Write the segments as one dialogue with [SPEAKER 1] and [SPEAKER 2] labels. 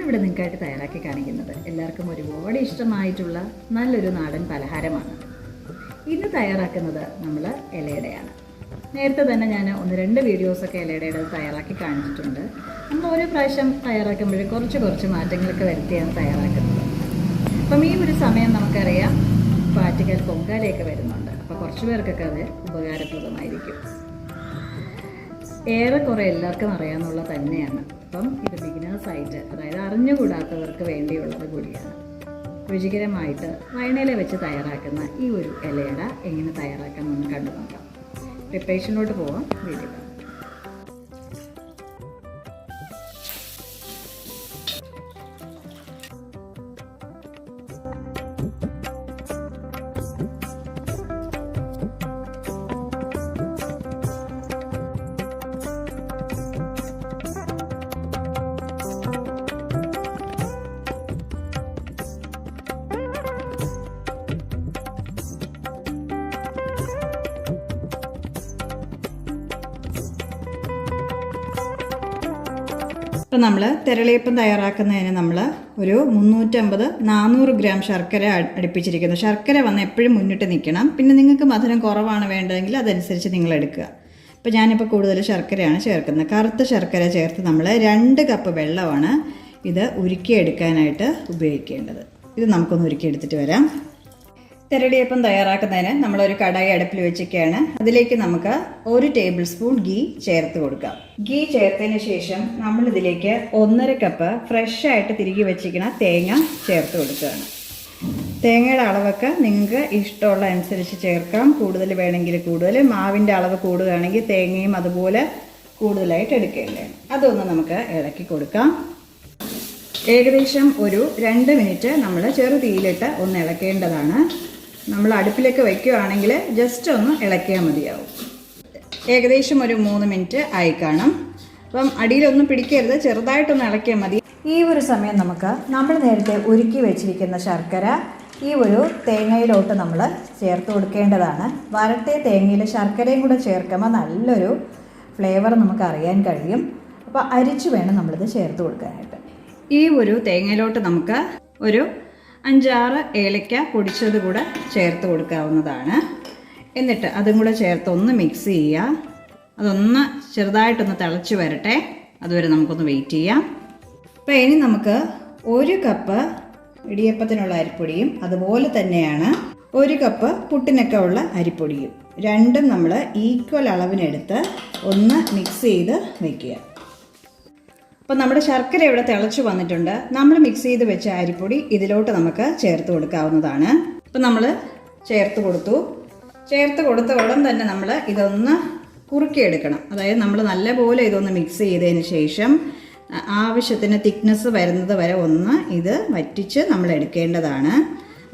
[SPEAKER 1] ഇന്നിവിടെ നിങ്ങൾക്കായിട്ട് തയ്യാറാക്കി കാണിക്കുന്നത് എല്ലാവർക്കും ഒരുപാട് ഇഷ്ടമായിട്ടുള്ള നല്ലൊരു നാടൻ പലഹാരമാണ്. ഇന്ന് തയ്യാറാക്കുന്നത് നമ്മൾ ഇലയുടെയാണ്. നേരത്തെ തന്നെ ഞാൻ ഒന്ന് രണ്ട് വീഡിയോസൊക്കെ ഇലയുടെ തയ്യാറാക്കി കാണിച്ചിട്ടുണ്ട്. നമ്മൾ ഓരോ പ്രാവശ്യം തയ്യാറാക്കുമ്പോൾ കുറച്ച് കുറച്ച് മാറ്റങ്ങളൊക്കെ വരുത്തിയാണ് തയ്യാറാക്കുന്നത്. അപ്പം ഈ ഒരു സമയം നമുക്കറിയാം പാറ്റുകൾ പൊങ്കാലയൊക്കെ വരുന്നുണ്ട്. അപ്പോൾ കുറച്ച് പേർക്കൊക്കെ അത് ഉപകാരപ്രദമായിരിക്കും. ഏറെക്കുറെ എല്ലാവർക്കും അറിയാമെന്നുള്ള തന്നെയാണ്. അപ്പം ഇത് ബിഗിനേഴ്സ് ആയിട്ട് അതായത് അറിഞ്ഞുകൂടാത്തവർക്ക് വേണ്ടിയുള്ളത് കൂടിയാണ്. രുചികരമായിട്ട് വയണയില വെച്ച് തയ്യാറാക്കുന്ന ഈ ഒരു ഇലയട എങ്ങനെ തയ്യാറാക്കാമെന്ന് കണ്ടു നോക്കാം പ്രിപ്പറേഷനിലോട്ട് പോവാം. വീഡിയോ ഇപ്പം നമ്മൾ തിരളിയപ്പം തയ്യാറാക്കുന്നതിന് നമ്മൾ ഒരു മുന്നൂറ്റമ്പത് നാനൂറ് ഗ്രാം ശർക്കര അടുപ്പിച്ചിരിക്കുന്നു. ശർക്കര വന്ന് എപ്പോഴും മുന്നിട്ട് നിൽക്കണം. പിന്നെ നിങ്ങൾക്ക് മധുരം കുറവാണ് വേണ്ടതെങ്കിൽ അതനുസരിച്ച് നിങ്ങൾ എടുക്കുക. ഇപ്പം ഞാനിപ്പോൾ കൂടുതൽ ശർക്കരയാണ് ചേർക്കുന്നത്. കറുത്ത ശർക്കര ചേർത്ത് നമ്മൾ രണ്ട് കപ്പ് വെള്ളമാണ് ഇത് ഉരുക്കിയെടുക്കാനായിട്ട് ഉപയോഗിക്കേണ്ടത്. ഇത് നമുക്കൊന്ന് ഉരുക്കിയെടുത്തിട്ട് വരാം. തെരടിയപ്പം തയ്യാറാക്കുന്നതിന് നമ്മളൊരു കടായി അടുപ്പിൽ വെച്ചൊക്കെയാണ്. അതിലേക്ക് നമുക്ക് ഒരു ടേബിൾ സ്പൂൺ ഗീ ചേർത്ത് കൊടുക്കാം. ഗീ ചേർത്തതിന് ശേഷം നമ്മൾ ഇതിലേക്ക് ഒന്നര കപ്പ് ഫ്രഷ് ആയിട്ട് തിരികെ വെച്ചിരിക്കുന്ന തേങ്ങ ചേർത്ത് കൊടുക്കുകയാണ്. തേങ്ങയുടെ അളവൊക്കെ നിങ്ങൾക്ക് ഇഷ്ടമുള്ള അനുസരിച്ച് ചേർക്കാം. കൂടുതൽ വേണമെങ്കിൽ കൂടുതൽ. മാവിന്റെ അളവ് കൂടുകയാണെങ്കിൽ തേങ്ങയും അതുപോലെ കൂടുതലായിട്ട് എടുക്കേണ്ടേ അതൊന്ന് നമുക്ക് ഇളക്കി കൊടുക്കാം. ഏകദേശം ഒരു രണ്ട് മിനിറ്റ് നമ്മൾ ചെറുതീയിലിട്ട് ഒന്ന് ഇളക്കേണ്ടതാണ്. നമ്മൾ അടുപ്പിലേക്ക് വയ്ക്കുകയാണെങ്കിൽ ജസ്റ്റ് ഒന്ന് ഇളക്കിയാൽ മതിയാവും. ഏകദേശം ഒരു മൂന്ന് മിനിറ്റ് ആയി കാണും. അപ്പം അടിയിലൊന്നും പിടിക്കരുത് ചെറുതായിട്ടൊന്ന് ഇളക്കിയാൽ മതി. ഈ ഒരു സമയം നമുക്ക് നമ്മൾ നേരത്തെ ഉരുക്കി വെച്ചിരിക്കുന്ന ശർക്കര ഈ ഒരു തേങ്ങയിലോട്ട് നമ്മൾ ചേർത്ത് കൊടുക്കേണ്ടതാണ്. വരട്ടിയ തേങ്ങയിൽ ശർക്കരയും കൂടെ ചേർക്കുമ്പോൾ നല്ലൊരു ഫ്ലേവർ നമുക്ക് അറിയാൻ കഴിയും. അപ്പോൾ അരിച്ചു വേണം നമ്മളിത് ചേർത്ത് കൊടുക്കാനായിട്ട്. ഈ ഒരു തേങ്ങയിലോട്ട് നമുക്ക് ഒരു അഞ്ചാറ് ഏലക്ക പൊടിച്ചത് കൂടെ ചേർത്ത് കൊടുക്കാവുന്നതാണ്. എന്നിട്ട് അതും കൂടെ ചേർത്ത് ഒന്ന് മിക്സ് ചെയ്യുക അതൊന്ന് ചെറുതായിട്ടൊന്ന് തിളച്ച് വരട്ടെ. അതുവരെ നമുക്കൊന്ന് വെയിറ്റ് ചെയ്യാം. അപ്പോൾ ഇനി നമുക്ക് ഒരു കപ്പ് ഇടിയപ്പത്തിനുള്ള അരിപ്പൊടിയും അതുപോലെ തന്നെയാണ് ഒരു കപ്പ് പുട്ടിനൊക്കെ ഉള്ള അരിപ്പൊടിയും. രണ്ടും നമ്മൾ ഈക്വൽ അളവിനെടുത്ത് ഒന്ന് മിക്സ് ചെയ്ത് വെക്കുക. അപ്പം നമ്മുടെ ശർക്കര ഇവിടെ തിളച്ച് വന്നിട്ടുണ്ട്. നമ്മൾ മിക്സ് ചെയ്ത് വെച്ച അരിപ്പൊടി ഇതിലോട്ട് നമുക്ക് ചേർത്ത് കൊടുക്കാവുന്നതാണ്. ഇപ്പം നമ്മൾ ചേർത്ത് കൊടുത്തു. ചേർത്ത് കൊടുത്ത ഉടൻ തന്നെ നമ്മൾ ഇതൊന്ന് കുറുക്കിയെടുക്കണം. അതായത് നമ്മൾ നല്ലപോലെ ഇതൊന്ന് മിക്സ് ചെയ്തതിന് ശേഷം ആവശ്യത്തിന് തിക്നെസ് വരുന്നത് വരെ ഒന്ന് ഇത് വറ്റിച്ച് നമ്മൾ എടുക്കേണ്ടതാണ്.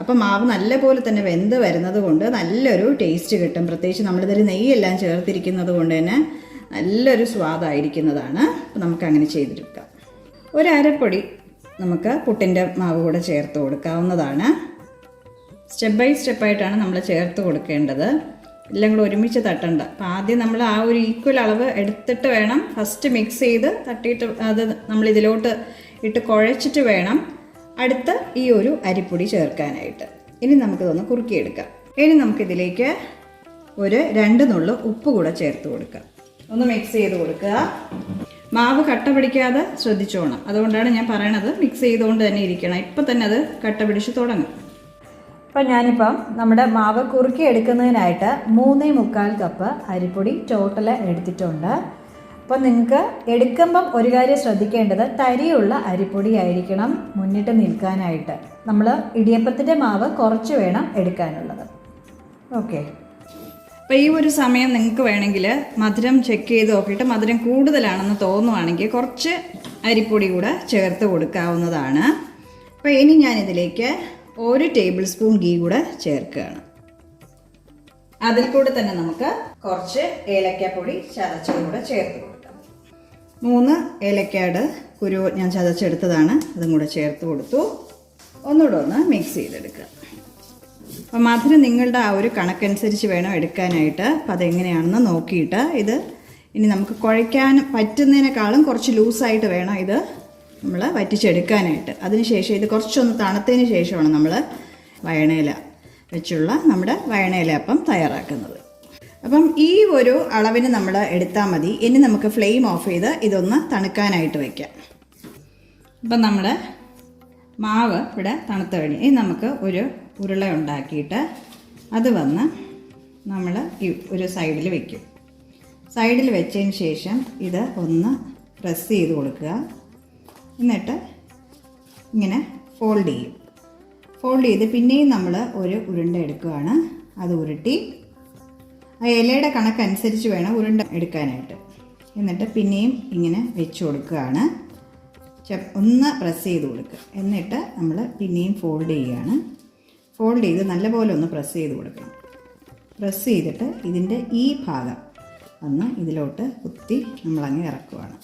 [SPEAKER 1] അപ്പം മാവ് നല്ലപോലെ തന്നെ വെന്ത് വരുന്നത് കൊണ്ട് നല്ലൊരു ടേസ്റ്റ് കിട്ടും. പ്രത്യേകിച്ച് നമ്മളിതിൽ നെയ്യെല്ലാം ചേർത്തിരിക്കുന്നത് കൊണ്ട് തന്നെ നല്ലൊരു സ്വാദായിരിക്കുന്നതാണ്. അപ്പോൾ നമുക്ക് അങ്ങനെ ചെയ്തെടുക്കാം. ഒരു നമുക്ക് പുട്ടിന്റെ മാവ് കൂടെ ചേർത്ത് കൊടുക്കാവുന്നതാണ്. സ്റ്റെപ്പ് ബൈ സ്റ്റെപ്പായിട്ടാണ് നമ്മൾ ചേർത്ത് കൊടുക്കേണ്ടത്. എല്ലാം കൂടെ ഒരുമിച്ച് തട്ടണ്ട. അപ്പം ആദ്യം നമ്മൾ ആ ഒരു ഈക്വൽ അളവ് എടുത്തിട്ട് വേണം ഫസ്റ്റ് മിക്സ് ചെയ്ത് തട്ടിയിട്ട് അത് നമ്മൾ ഇതിലോട്ട് ഇട്ട് കുഴച്ചിട്ട് വേണം അടുത്ത ഈ ഒരു അരിപ്പൊടി ചേർക്കാനായിട്ട്. ഇനി നമുക്കിതൊന്ന് കുറുക്കിയെടുക്കാം. ഇനി നമുക്കിതിലേക്ക് ഒരു രണ്ട് നുള്ളു ഉപ്പ് കൂടെ ചേർത്ത് കൊടുക്കാം. ഒന്ന് മിക്സ് ചെയ്ത് കൊടുക്കുക. മാവ് കട്ട പിടിക്കാതെ ശ്രദ്ധിച്ചോണം. അതുകൊണ്ടാണ് ഞാൻ പറയണത് മിക്സ് ചെയ്തുകൊണ്ട് തന്നെ ഇരിക്കണം. ഇപ്പം തന്നെ അത് കട്ട പിടിച്ച് തുടങ്ങും. അപ്പം ഞാനിപ്പം നമ്മുടെ മാവ് കുറുക്കി എടുക്കുന്നതിനായിട്ട് മൂന്നേ മുക്കാൽ കപ്പ് അരിപ്പൊടി ടോട്ടൽ എടുത്തിട്ടുണ്ട്. അപ്പം നിങ്ങൾക്ക് എടുക്കുമ്പം ഒരു കാര്യം ശ്രദ്ധിക്കേണ്ടത് തരിയുള്ള അരിപ്പൊടി ആയിരിക്കണം മുന്നിട്ട് നിൽക്കാനായിട്ട്. നമ്മൾ ഇടിയപ്പത്തിന്റെ മാവ് കുറച്ച് വേണം എടുക്കാനുള്ളത്. ഓക്കെ അപ്പോൾ ഈ ഒരു സമയം നിങ്ങൾക്ക് വേണമെങ്കിൽ മധുരം ചെക്ക് ചെയ്ത് നോക്കിയിട്ട് മധുരം കൂടുതലാണെന്ന് തോന്നുവാണെങ്കിൽ കുറച്ച് അരിപ്പൊടി കൂടെ ചേർത്ത് കൊടുക്കാവുന്നതാണ്. അപ്പോൾ ഇനി ഞാനിതിലേക്ക് ഒരു ടേബിൾ സ്പൂൺ ഗീ കൂടെ ചേർക്കുകയാണ്. അതിൽ കൂടെ തന്നെ നമുക്ക് കുറച്ച് ഏലക്കാപ്പൊടി ചതച്ചതും കൂടെ ചേർത്ത് കൊടുക്കാം. മൂന്ന് ഏലക്കാട് കുരു ഞാൻ ചതച്ചെടുത്തതാണ് അതും കൂടെ ചേർത്ത് കൊടുത്തു. ഒന്നുകൂടെ ഒന്ന് മിക്സ് ചെയ്തെടുക്കുക. അപ്പം മധുരം നിങ്ങളുടെ ആ ഒരു കണക്കനുസരിച്ച് വേണം എടുക്കാനായിട്ട്. അപ്പം അതെങ്ങനെയാണെന്ന് നോക്കിയിട്ട് ഇത് ഇനി നമുക്ക് കുഴയ്ക്കാൻ പറ്റുന്നതിനേക്കാളും കുറച്ച് ലൂസായിട്ട് വേണം ഇത് നമ്മൾ വറ്റിച്ചെടുക്കാനായിട്ട്. അതിനുശേഷം ഇത് കുറച്ചൊന്ന് തണുത്തതിന് ശേഷമാണ് നമ്മൾ വയണയില വെച്ചുള്ള നമ്മുടെ വയണയില അപ്പം തയ്യാറാക്കുന്നത്. അപ്പം ഈ ഒരു അളവിന് നമ്മൾ എടുത്താൽ മതി. ഇനി നമുക്ക് ഫ്ലെയിം ഓഫ് ചെയ്ത് ഇതൊന്ന് തണുക്കാനായിട്ട് വയ്ക്കാം അപ്പം നമ്മുടെ മാവ് ഇവിടെ തണുത്ത് കഴിഞ്ഞ്. ഇനി നമുക്ക് ഒരു ഉരുള ഉണ്ടാക്കിയിട്ട് അത് വന്ന് നമ്മൾ ഈ ഒരു സൈഡിൽ വെക്കും. സൈഡിൽ വെച്ചതിന് ശേഷം ഇത് ഒന്ന് പ്രസ് ചെയ്ത് കൊടുക്കുക. എന്നിട്ട് ഇങ്ങനെ ഫോൾഡ് ചെയ്യും. ഫോൾഡ് ചെയ്ത് പിന്നെയും നമ്മൾ ഒരു ഉരുണ്ട എടുക്കുകയാണ്. അത് ഉരുട്ടി ആ ഇലയുടെ കണക്കനുസരിച്ച് വേണം ഉരുണ്ട എടുക്കാനായിട്ട്. എന്നിട്ട് പിന്നെയും ഇങ്ങനെ വെച്ച് കൊടുക്കുകയാണ്. ഒന്ന് പ്രസ് ചെയ്ത് കൊടുക്കുക. എന്നിട്ട് നമ്മൾ പിന്നെയും ഫോൾഡ് ചെയ്യുകയാണ്. ഫോൾഡ് ചെയ്ത് നല്ലപോലെ ഒന്ന് പ്രസ് ചെയ്ത് കൊടുക്കണം. പ്രസ് ചെയ്തിട്ട് ഇതിന്റെ ഈ ഭാഗം ഒന്ന് ഇതിലോട്ട് കുത്തി നമ്മളങ്ങ് ഇറക്കുവാണ്.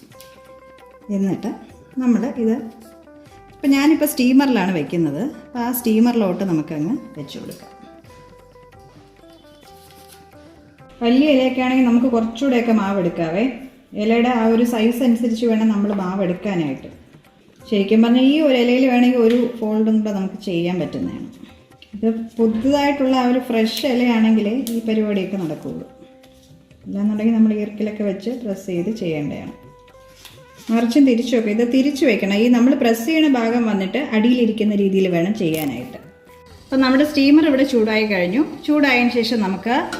[SPEAKER 1] എന്നിട്ട് നമ്മൾ ഇത് ഇപ്പം ഞാനിപ്പോൾ സ്റ്റീമറിലാണ് വയ്ക്കുന്നത് അപ്പോൾ ആ സ്റ്റീമറിലോട്ട് നമുക്കങ്ങ് വെച്ച് കൊടുക്കാം. വലിയ ഇലയൊക്കെയാണെങ്കിൽ നമുക്ക് കുറച്ചുകൂടെയൊക്കെ മാവ് എടുക്കാവേ. ഇലയുടെ ആ ഒരു സൈസ് അനുസരിച്ച് വേണം നമ്മൾ മാവ് എടുക്കാനായിട്ട്. ശരിക്കും പറഞ്ഞാൽ ഈ ഒരു ഇലയിൽ വേണമെങ്കിൽ ഒരു ഫോൾഡും കൂടെ നമുക്ക് ചെയ്യാൻ പറ്റുന്നതാണ്. ഇത് പുതുതായിട്ടുള്ള ആ ഒരു ഫ്രഷ് ഇലയാണെങ്കിൽ ഈ പരിപാടിയൊക്കെ നടക്കുകയുള്ളൂ അല്ലാന്നുണ്ടെങ്കിൽ നമ്മൾ ഈർക്കിലൊക്കെ വെച്ച് പ്രസ് ചെയ്ത് ചെയ്യേണ്ടതാണ്. മറിച്ചും തിരിച്ചു വെക്കുക ഇത് തിരിച്ചു വെക്കണം. ഈ നമ്മൾ പ്രസ് ചെയ്യുന്ന ഭാഗം വന്നിട്ട് അടിയിലിരിക്കുന്ന രീതിയിൽ വേണം ചെയ്യാനായിട്ട്. അപ്പം നമ്മുടെ സ്റ്റീമർ ഇവിടെ ചൂടായി കഴിഞ്ഞു. ചൂടായതിനു ശേഷം നമുക്ക്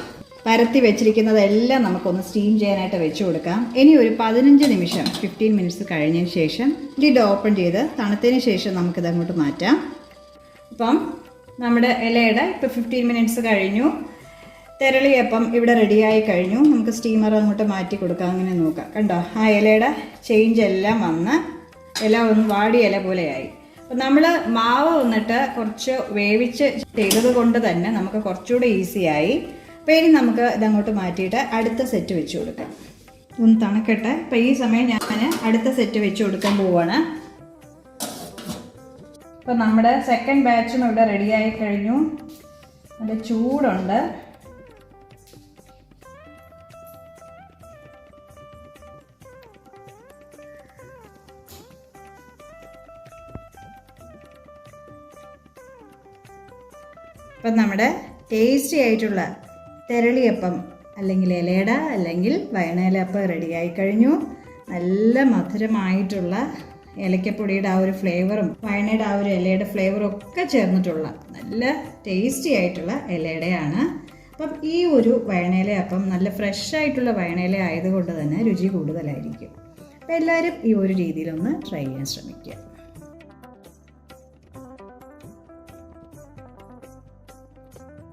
[SPEAKER 1] പരത്തി വെച്ചിരിക്കുന്നതെല്ലാം നമുക്കൊന്ന് സ്റ്റീം ചെയ്യാനായിട്ട് വെച്ച് കൊടുക്കാം. ഇനി ഒരു പതിനഞ്ച് നിമിഷം ഫിഫ്റ്റീൻ മിനിറ്റ്സ് കഴിഞ്ഞതിന് ശേഷം ലിഡ് ഓപ്പൺ ചെയ്ത് തണുത്തതിന് ശേഷം നമുക്കിത് അങ്ങോട്ട് മാറ്റാം. അപ്പം നമ്മുടെ ഇലയുടെ ഇപ്പോൾ ഫിഫ്റ്റീൻ മിനിറ്റ്സ് കഴിഞ്ഞു. തെരളിയപ്പം ഇവിടെ റെഡിയായി കഴിഞ്ഞു. നമുക്ക് സ്റ്റീമർ അങ്ങോട്ട് മാറ്റി കൊടുക്കാം. അങ്ങനെ നോക്കാം. കണ്ടോ? ആ ഇലയുടെ ചേഞ്ച് എല്ലാം വന്ന് ഇല ഒന്ന് വാടിയ ഇല പോലെയായി. അപ്പം നമ്മൾ മാവ് വന്നിട്ട് കുറച്ച് വേവിച്ച് ചെയ്തത് കൊണ്ട് തന്നെ നമുക്ക് കുറച്ചുകൂടെ ഈസിയായി അപ്പോൾ ഇനി നമുക്ക് ഇതങ്ങോട്ട് മാറ്റിയിട്ട് അടുത്ത സെറ്റ് വെച്ച് കൊടുക്കാം. ഒന്ന് തണുക്കട്ടെ. അപ്പം ഈ സമയം ഞാൻ അടുത്ത സെറ്റ് വെച്ച് കൊടുക്കാൻ പോവാണ്. ഇപ്പം നമ്മുടെ സെക്കൻഡ് ബാച്ചും ഇവിടെ റെഡിയായി കഴിഞ്ഞു. നല്ല ചൂടുണ്ട്. ഇപ്പം നമ്മുടെ ടേസ്റ്റി ആയിട്ടുള്ള തെരളിയപ്പം അല്ലെങ്കിൽ ഇലയട അല്ലെങ്കിൽ വയണയിലപ്പം റെഡിയായി കഴിഞ്ഞു. നല്ല മധുരമായിട്ടുള്ള ഏലക്കപ്പൊടിയുടെ ആ ഒരു ഫ്ലേവറും വയണയുടെ ആ ഒരു ഇലയുടെ ഫ്ലേവറും ഒക്കെ ചേർന്നിട്ടുള്ള നല്ല ടേസ്റ്റി ആയിട്ടുള്ള ഇലയുടെയാണ്. അപ്പം ഈ ഒരു വയണയില അപ്പം നല്ല ഫ്രഷ് ആയിട്ടുള്ള വയണയില ആയതുകൊണ്ട് തന്നെ രുചി കൂടുതലായിരിക്കും. അപ്പം എല്ലാവരും ഈ ഒരു രീതിയിലൊന്ന് ട്രൈ ചെയ്യാൻ ശ്രമിക്കുക.